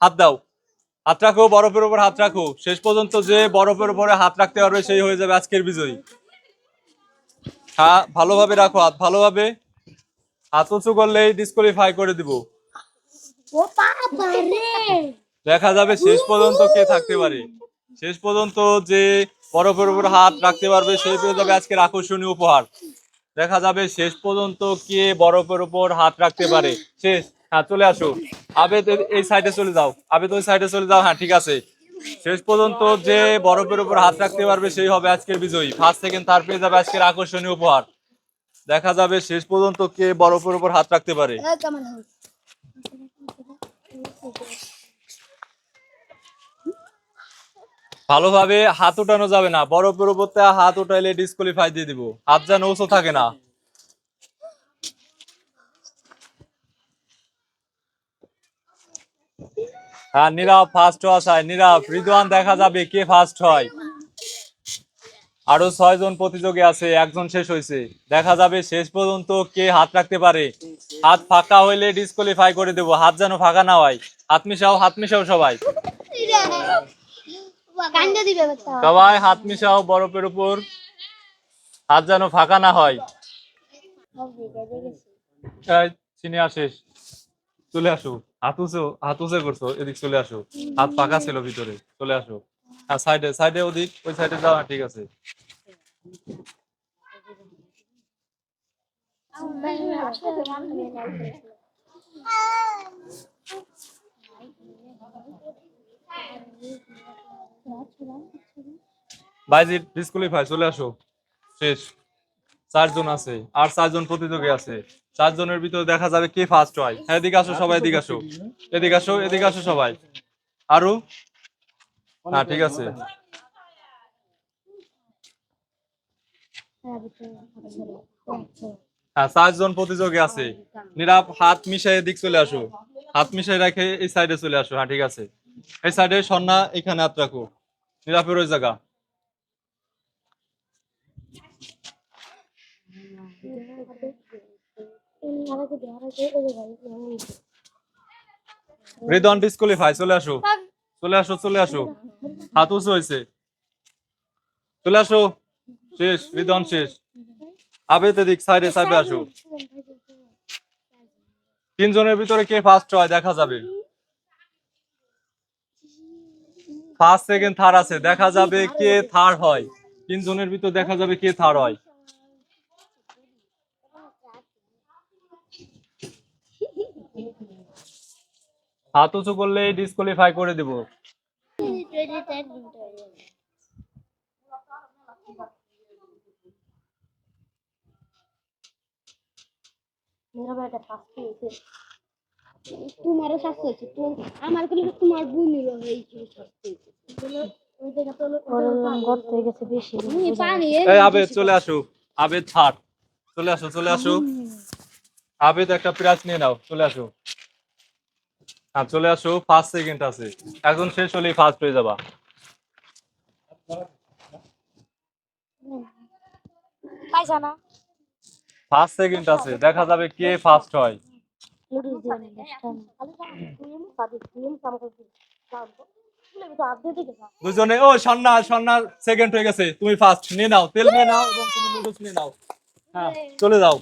হাত দাও। হাত রাখো বরফের উপর হাত রাখো। শেষ পর্যন্ত যে বরফের উপরে হাত রাখতে পারবে সেই হয়ে যাবে আজকের বিজয়ী। হ্যাঁ ভালোভাবে রাখো হাত ভালোভাবে। হাত উঁচু করলেই ডিসকোয়ালিফাই করে দিব। দেখা যাবে শেষ পর্যন্ত কে থাকতে পারে। শেষ পর্যন্ত যে বরফের উপর হাত রাখতে পারবে সেই পেয়ে যাবে আজকের আকর্ষণীয় উপহার। দেখা যাবে শেষ পর্যন্ত কে বরফের উপর হাত রাখতে পারে। শেষ। হ্যাঁ চলে আসো। আবেদ এই সাইডে চলে যাও। আবেদ ওই সাইডে চলে যাও হ্যাঁ ঠিক আছে। শেষ পর্যন্ত যে বরফের উপর হাত রাখতে পারবে সেই হবে আজকের বিজয়ী। ফার্স্ট সেকেন্ড থার্ড পেয়ে যাবে আজকের আকর্ষণীয় উপহার। দেখা যাবে শেষ পর্যন্ত কে বরফের উপর হাত রাখতে পারে। ভালোভাবে হাত উঠানো যাবে না। বরফের উপর হাত উঠাইলে ডিসকোয়ালিফাই দিয়ে দিব। হাত যেন উঁচু থাকে না। হ্যাঁ নীরব ফার্স্ট চাই। নীরব রিদওয়ান দেখা যাবে কে ফার্স্ট হয়। আরও ছয় জন প্রতিযোগী আছে একজন শেষ হয়েছে। দেখা যাবে শেষ পর্যন্ত কে হাত রাখতে পারে। হাত ফাঁকা হইলে ডিসকোয়ালিফাই করে দেবো। হাত যেন ফাঁকা না হয়। হাত মিশাও হাত মিশাও সবাই। সবাই হাত মিশাও বরফের উপর। হাত যেন ফাঁকা না হয়। সিনিয়র শেষ। চলে আসো। হাত উঁচু হাত উঁচু করছ এদিক চলে আসো। হাত ফাঁকা ছিল ভিতরে চলে আসো। হ্যাঁ সাইডে সাইডে ওদিক ওই সাইডে যাও হ্যাঁ, ঠিক আছে। বাইজি ডিসকোয়ালিফাই চলে আসো। শেষ। চারজন আছে, আর চারজন প্রতিযোগী আছে। চারজনের ভিতরে দেখা যাবে কে ফার্স্ট হয়। হ্যাঁ এদিকে আসো সবাই, এদিকে আসো। এদিকে আসো এদিকে আসো সবাই। আরও? হ্যাঁ ঠিক আছে। হ্যাঁ চারজন প্রতিযোগী আছে। নীরব, হাত মিশাই এদিক চলে আসো। হাত মিশাই রেখে এই সাইডে চলে আসো। হ্যাঁ ঠিক আছে। এই সাইডে সন্না, এখানে হাত রাখো। নীরবের ওই জায়গা। রিদন ডিসকোয়ালিফাই চলে আসো। চলে আসো চলে আসো। হাত উঁচু হয়েছে। চলে আসো। শেষ, রিদন শেষ। আবেদ এদিক সাইডে সাইডে আসো। তিনজনের ভিতরে কে ফার্স্ট হয়, দেখা যাবে। ফার্স্ট সেকেন্ড থার্ড আছে। দেখা যাবে কে থার্ড হয়। তিনজনের ভিতর দেখা যাবে কে থার্ড হয়। হাত উঁচু করলে ডিসকোয়ালিফাই করে দিব। তোমারও শাস্তি হয়েছে। তো আমার কোনো তোমার বোনেরও হয়েছিল শাস্তি। তুমি পানি এই আবেদ চলে আসো। আবেদ থার্ড চলে আসো চলে আসো। আবেদ একটা প্রাইজ নিয়ে নাও। চলে আসো। হ্যাঁ চলে আসো ফার্স্ট সেকেন্ড আছে। এখন শেষ হলেই ফার্স্ট হয়ে যাবা। ফার্স্ট সেকেন্ড আছে। দেখা যাবে কে ফার্স্ট হয়। দুজনে ও সন্না সন্না সেকেন্ড হয়ে গেছে। তুমি ফার্স্ট নিয়ে নাও। তেল নিয়ে নাও এবং তুমি নিয়ে নাও। হ্যাঁ চলে যাও।